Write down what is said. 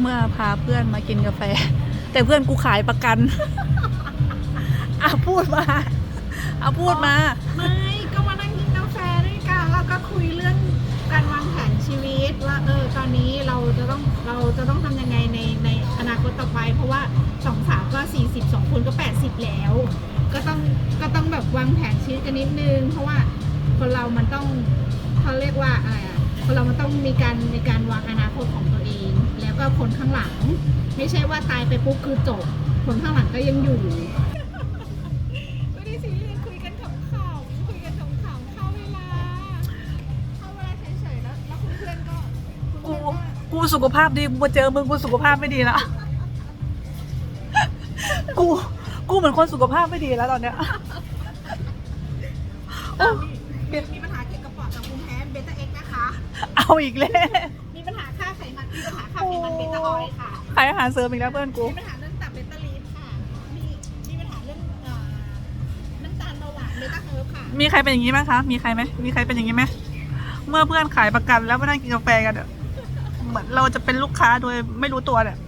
เมื่อพาเพื่อนมากินกาแฟ แต่เพื่อนกูขายประกัน อะพูดมาเอะพูดมา ไม่ก็มานั่งกินกาแฟด้วยกันแล้วก็คุยเรื่องการวางแผนชีวิตว่าเออตอนนี้เราจะต้องเราจะต้องทำยังไงในในอนาคตต่อไป เพราะว่าสองสาวก็สี่สิบสองคนก็แปดสิบแล้ว ก็ต้องก็ต้องแบบวางแผนชีวิตกันนิดนึง เพราะว่าคนเรามันต้องเขาเรียกว่าอะไรอะคนเรามันต้องมีการในการวางอนาคตของต ล้วก็คนข้างหลัง ไม่ใช่ว่าตายไปปุ๊บคือจบคนข้างหลังก็ยังอยู่ไม่ได้ซีเรียสคุยกันขำๆคุยกันขำๆเข้าเวลาเข้าเวลาเฉยๆแล้วแล้วคุณเพื่อนก็คุณกูเพื่อนก็กูสุขภาพดีกูมาเจอมึงกูสุขภาพไม่ดีแล้วกูกูเหมือนคนสุขภาพไม่ดีแล้วตอนเนี้ยโอ้มีมีปัญหาเกี่ยวกับปอดกับภูมิแพ้เบต้าเอ็กนะคะ เอาอีกแล้ว มีปัญหาค่าไขมันมีปัญหาค่าไขมันเบต้าออยล์ค่ะ ขายอาหารเสริมอีกแล้วเพื่อนกูมีปัญหาเรื่องตับเบต้าลีฟค่ะมีมีปัญหาเรื่องเอ่อน้ำตาลเบาหวานเบต้าเฮิร์บค่ะมีใครเป็นอย่างนี้ไหมคะมีใครไหมมีใครเป็นอย่างนี้ไหมเมื่อเพื่อนขายประกันแล้วมานั่งกินกาแฟกันอะเหมือนเราจะเป็นลูกค้าโดยไม่รู้ตัวเนี่ย